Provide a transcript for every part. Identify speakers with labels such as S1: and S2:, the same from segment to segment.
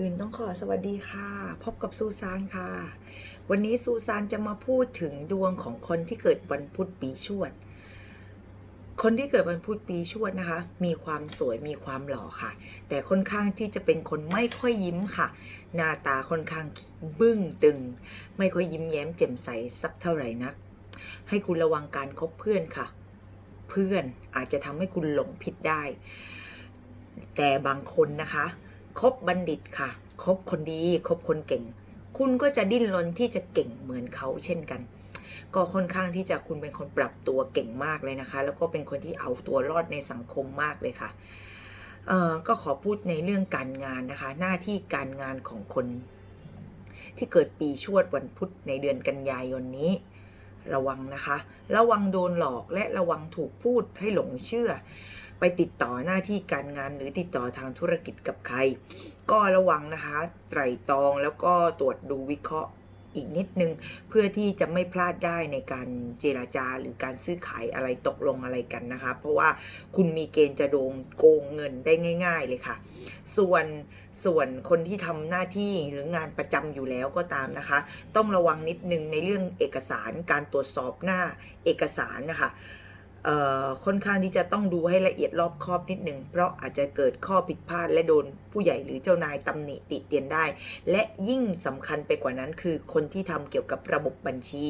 S1: อื่นต้องขอสวัสดีค่ะ พบกับซูซานค่ะ วันนี้ซูซานจะมาพูดถึงดวงของคนที่เกิดวันพุธปีชวด คนที่เกิดวันพุธปีชวดนะคะ มีความสวยมีความหล่อค่ะ แต่ค่อนข้างที่จะเป็นคนไม่ค่อยยิ้มค่ะ หน้าตาค่อนข้างบึ้งตึง ไม่ค่อยยิ้มแย้มแจ่มใสสักเท่าไหร่นัก ให้คุณระวังการคบเพื่อนค่ะ เพื่อนอาจจะทำให้คุณหลงผิดได้ แต่บางคนนะคะ คบบัณฑิตค่ะ คบคนดี คบคนเก่ง คุณก็จะดิ้นรนที่จะเก่งเหมือนเขาเช่นกัน ก็ค่อนข้างที่จะคุณเป็นคนปรับตัวเก่งมากเลยนะคะ แล้วก็เป็นคนที่เอาตัวรอดในสังคมมากเลยค่ะเอ่อก็ขอพูดในเรื่องการงานนะคะ หน้าที่การงานของคน ที่เกิดปีชวดวันพุธในเดือนกันยายนนี้ ระวังนะคะ ระวังโดนหลอกและระวังถูกพูดให้หลงเชื่อ ไปติดต่อหน้าที่การงานหรือติดต่อทางธุรกิจกับใคร ก็ระวังนะคะไตรตรองแล้วก็ตรวจดูวิเคราะห์อีกนิดนึงเพื่อที่จะไม่พลาดได้ในการเจราจาหรือการซื้อขายอะไรตกลงอะไรกันนะคะ เพราะว่าคุณมีเกณฑ์จะโดนโกงเงินได้ง่าย ๆเลยค่ะ ส่วนส่วนคนที่ทำหน้าที่หรืองานประจำอยู่แล้วก็ตามนะคะ ต้องระวังนิดนึงในเรื่องเอกสารการตรวจสอบหน้าเอกสารนะคะ ค่อนข้างที่จะต้องดูให้ละเอียดรอบคอบนิดหนึ่งเพราะอาจจะเกิดข้อผิดพลาดและโดนผู้ใหญ่หรือเจ้านายตำหนิติเตียนได้ และยิ่งสำคัญไปกว่านั้นคือคนที่ทำเกี่ยวกับระบบบัญชี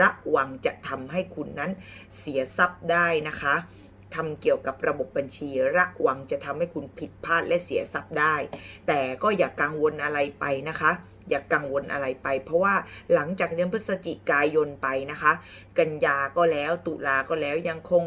S1: ระวังจะทำให้คุณนั้นเสียทรัพย์ได้นะคะ ทำเกี่ยวกับระบบบัญชี ระวังจะทำให้คุณผิดพลาดและเสียทรัพย์ได้ แต่ก็อย่ากังวลอะไรไปนะคะ อย่ากังวลอะไรไป เพราะว่าหลังจากเดือนพฤศจิกายนไปนะคะ กันยาก็แล้วตุลาก็แล้วยังคง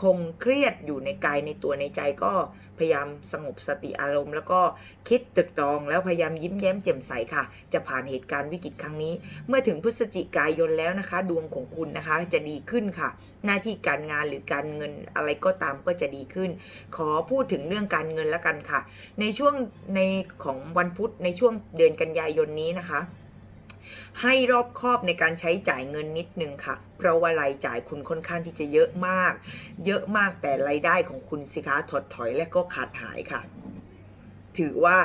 S1: คงเครียดอยู่ในกายในตัวในใจก็พยายามสงบสติอารมณ์ แล้วก็คิดตึกตรองแล้วพยายามยิ้มแย้มแจ่มใสค่ะ จะผ่านเหตุการณ์วิกฤตครั้งนี้ เมื่อถึงพฤศจิกายนแล้วนะคะ ดวงของคุณนะคะจะดีขึ้นค่ะ หน้าที่การงานหรือการเงินอะไรก็ตามก็จะดีขึ้น ขอพูดถึงเรื่องการเงินแล้วกันค่ะ ในช่วงในของวันพุธในช่วงเดือนกันยายนนี้นะคะ ให้รอบคอบในการใช้จ่ายเงินนิดนึงค่ะ เพราะว่ารายจ่ายคุณค่อนข้างที่จะเยอะมาก เยอะมากแต่รายได้ของคุณสิคะถดถอยและก็ขาดหายค่ะ ถือว่า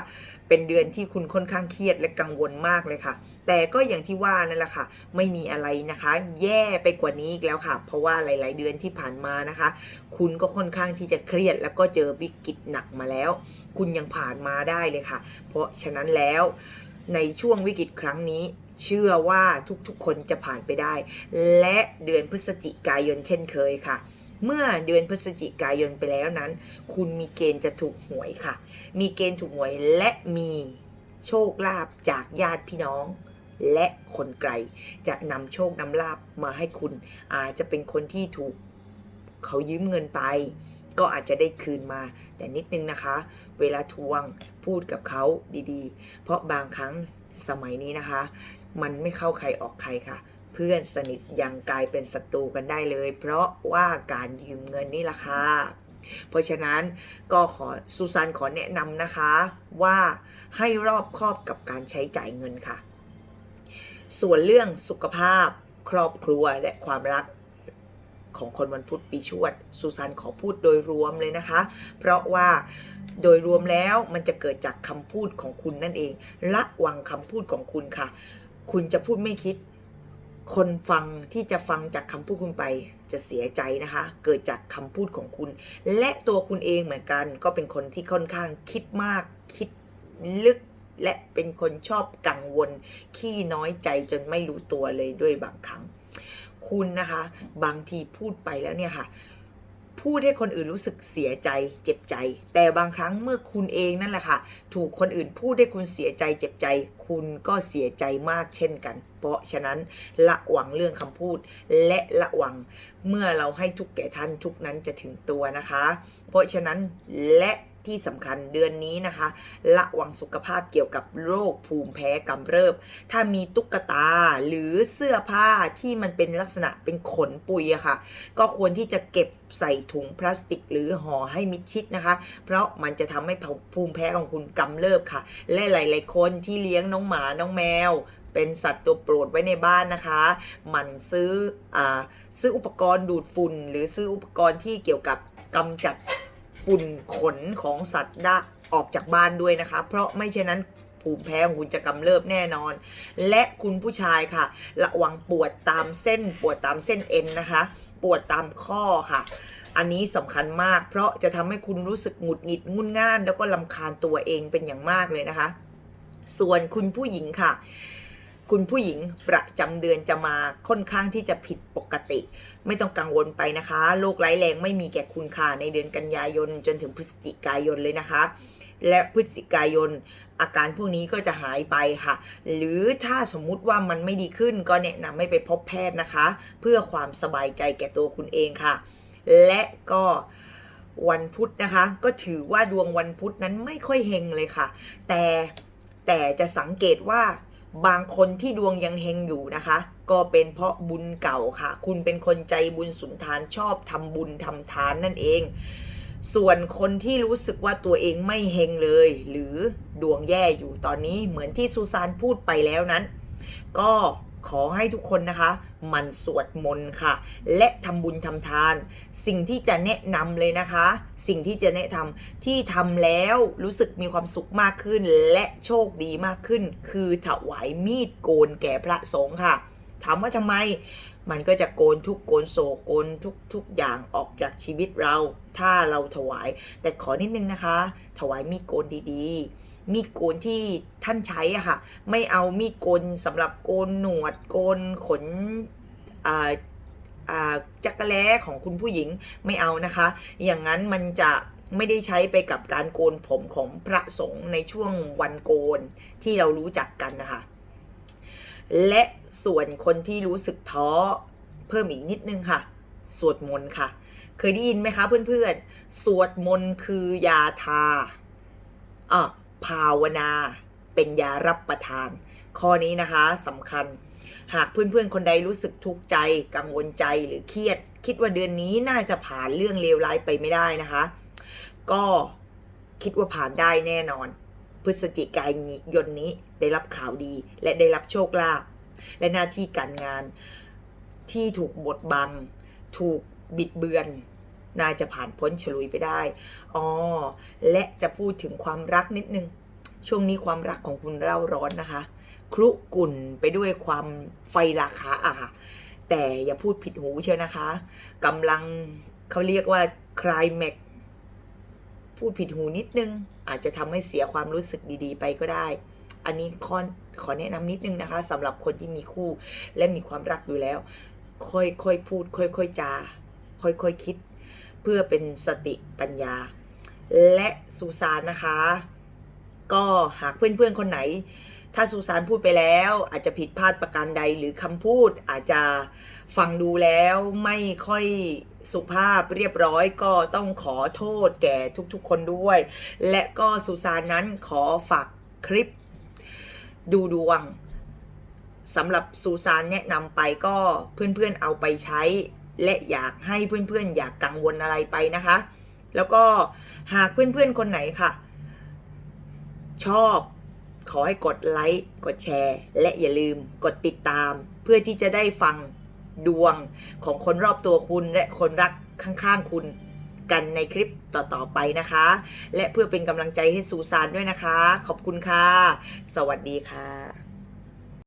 S1: เป็นเดือนที่คุณค่อนข้างเครียดและกังวลมากเลยค่ะ แต่ก็อย่างที่ว่านั่นแหละค่ะ ไม่มีอะไรนะคะ แย่ไปกว่านี้อีกแล้วค่ะ เพราะว่าหลาย ๆ เดือนที่ผ่านมานะคะ คุณก็ค่อนข้างที่จะเครียด แล้วก็เจอวิกฤตหนักมาแล้ว คุณยังผ่านมาได้เลยค่ะ เพราะฉะนั้นแล้ว ในช่วงวิกฤตครั้งนี้ เชื่อว่าทุกๆคนจะผ่านไปได้ และเดือนพฤศจิกายนเช่นเคยค่ะ เมื่อเดือนพฤศจิกายนไปแล้วนั้น คุณมีเกณฑ์จะถูกหวยค่ะ มีเกณฑ์ถูกหวยและมีโชคลาภจากญาติพี่น้องและคนไกลจะนำโชคนำลาบมาให้คุณ อาจจะเป็นคนที่ถูกเขายืมเงินไป ก็อาจจะได้คืนมา แต่นิดนึงนะคะ เวลาทวงพูดกับเขาดีๆ เพราะบางครั้งสมัยนี้นะคะ มันไม่เข้าใครออกใครค่ะ เพื่อนสนิทยังกลายเป็นศัตรูกันได้เลย เพราะว่าการยืมเงินนี่แหละค่ะเพราะฉะนั้นก็ขอซูซานขอแนะนำนะคะว่าให้รอบครอบกับการใช้จ่ายเงินค่ะ ส่วนเรื่องสุขภาพครอบครัวและความรัก ของคนวันพุธปีชวดซูซานขอพูดโดยรวมเลยนะคะ เพราะว่าโดยรวมแล้วมันจะเกิดจากคำพูดของคุณนั่นเอง ระวังคำพูดของคุณค่ะ คุณจะพูดไม่คิด คนฟังที่จะฟังจากคำพูดคุณไปจะเสียใจนะคะ เกิดจากคำพูดของคุณ และตัวคุณเองเหมือนกัน ก็เป็นคนที่ค่อนข้างคิดมาก คิดลึก และเป็นคนชอบกังวล ขี้น้อยใจจนไม่รู้ตัวเลยด้วยบางครั้ง คุณนะคะ บางทีพูดไปแล้วเนี่ยค่ะ พูดให้คนอื่นรู้สึกเสียใจเจ็บใจ แต่บางครั้งเมื่อคุณเองนั่นแหละค่ะ ถูกคนอื่นพูดให้คุณเสียใจเจ็บใจ คุณก็เสียใจมากเช่นกัน เพราะฉะนั้นระวังเรื่องคำพูด และระวังเมื่อเราให้ทุกแก่ท่านทุกนั้นจะถึงตัวนะคะ เพราะฉะนั้นและ ที่สำคัญเดือนนี้นะคะระวังสุขภาพเกี่ยวกับโรคภูมิแพ้กำเริบ ถ้ามีตุ๊กตาหรือเสื้อผ้าที่มันเป็นลักษณะเป็นขนปุยอะค่ะ ก็ควรที่จะเก็บใส่ถุงพลาสติกหรือห่อให้มิดชิดนะคะ เพราะมันจะทำให้ภูมิแพ้ของคุณกำเริบค่ะ และหลาย ๆ คนที่เลี้ยงน้องหมาน้องแมวเป็นสัตว์ตัวโปรดไว้ในบ้านนะคะ มันซื้ออซื้ออุปกรณ์ดูดฝุ่น หรือซื้ออุปกรณ์ที่เกี่ยวกับกำจัด ฝุ่นขนของสัตว์ได้ออกจากบ้านด้วยนะคะ เพราะไม่เช่นนั้นภูมิแพ้ของคุณจะกำเริบแน่นอน และคุณผู้ชายค่ะ ระวังปวดตามเส้นปวดตามเส้นเอ็นนะคะ ปวดตามข้อค่ะ อันนี้สำคัญมาก เพราะจะทำให้คุณรู้สึกหงุดหงิดงุนง่าน แล้วก็ลำคาญตัวเองเป็นอย่างมากเลยนะคะ ส่วนคุณผู้หญิงค่ะ คุณผู้หญิงประจำเดือนจะมาค่อนข้างที่จะผิดปกติ ไม่ต้องกังวลไปนะคะโรคร้ายแรงไม่มีแก่คุณค่ะในเดือนกันยายนจนถึงพฤศจิกายนเลยนะคะ และพฤศจิกายนอาการพวกนี้ก็จะหายไปค่ะ หรือถ้าสมมุติว่ามันไม่ดีขึ้นก็แนะนำให้ไปพบแพทย์นะคะ เพื่อความสบายใจแก่ตัวคุณเองค่ะ และก็วันพุธนะคะ ก็ถือว่าดวงวันพุธนั้นไม่ค่อยเฮงเลยค่ะ แต่แต่จะสังเกตว่า บางคนที่ดวงยังเฮงอยู่นะคะ ก็เป็นเพราะบุญเก่าค่ะ คุณเป็นคนใจบุญสุนทานชอบทำบุญทำทานนั่นเอง ส่วนคนที่รู้สึกว่าตัวเองไม่เฮงเลย หรือดวงแย่อยู่ตอนนี้เหมือนที่ซูซานพูดไปแล้วนั้น ก็ ขอให้ทุกคนนะคะ มันสวดมนต์ค่ะ และทำบุญทำทาน สิ่งที่จะแนะนำเลยนะคะ สิ่งที่จะแนะนำที่ทำแล้วรู้สึกมีความสุขมากขึ้น และโชคดีมากขึ้น คือถวายมีดโกนแก่พระสงฆ์ค่ะถามว่าทำไมมันก็จะโกนทุกโกนโศกโกนทุกทุกอย่างออกจากชีวิตเรา ถ้าเราถวาย แต่ขอนิดนึงนะคะ ถวายมีดโกนดีๆ มีดโกนที่ท่านใช้อะค่ะ ไม่เอามีดโกนสำหรับโกนหนวดโกนขนจักรแล้ของคุณผู้หญิงไม่เอานะคะ อย่างนั้นมันจะไม่ได้ใช้ไปกับการโกนผมของพระสงฆ์ในช่วงวันโกนที่เรารู้จักกันนะคะ และส่วนคนที่รู้สึกท้อเพิ่มอีกนิดนึงค่ะ สวดมนต์ค่ะ เคยได้ยินไหมคะเพื่อนๆ สวดมนต์คือยาทาอะ ภาวนาเป็นยารับประทาน ข้อนี้นะคะสำคัญ หากเพื่อนๆคนใดรู้สึกทุกข์ใจ กังวลใจหรือเครียด คิดว่าเดือนนี้น่าจะผ่านเรื่องเลวร้ายไปไม่ได้นะคะ ก็คิดว่าผ่านได้แน่นอน พฤศจิกายนนี้ได้รับข่าวดี และได้รับโชคลาภและหน้าที่การงานที่ถูกบดบัง ถูกบิดเบือน น่าจะผ่านพ้นฉลุยไปได้อ๋อและจะพูดถึงความรักนิดนึง ช่วงนี้ความรักของคุณเร่าร้อนนะคะ ครุกุ่นไปด้วยความไฟราคาอะค่ะ แต่อย่าพูดผิดหูเชียวนะคะกำลังเขาเรียกว่าคลายแม็กพูดผิดหูนิดนึง อาจจะทำให้เสียความรู้สึกดีๆ ไปก็ได้ อันนี้ขอขอแนะนำนิดนึงนะคะสำหรับคนที่มีคู่และมีความรักอยู่แล้ว ค่อยๆพูด ค่อยๆจา ค่อยๆคิด พื่อเป็นสติปัญญา และสุสานนะคะ ก็หากเพื่อนๆคนไหน ถ้าสุสานพูดไปแล้ว อาจจะผิดพลาดประการใดหรือคำพูดอาจจะฟังดูแล้วไม่ค่อยสุภาพเรียบร้อยก็ต้องขอโทษแก่ทุกๆคนด้วย และก็สุสานนั้นขอฝากคลิป ดูดวงสำหรับสุสานแนะนำไปก็เพื่อนๆเอาไปใช้ และอยากให้เพื่อนๆ อยากกังวลอะไรไปนะคะ แล้วก็หากเพื่อนๆ คนไหนค่ะ ชอบขอให้กดไลค์กดแชร์ และอย่าลืมกดติดตาม เพื่อที่จะได้ฟังดวงของคนรอบตัวคุณและคนรักข้างๆคุณกันในคลิปต่อๆไปนะคะ และเพื่อเป็นกำลังใจให้ซูซานด้วยนะคะ ขอบคุณค่ะ สวัสดีค่ะ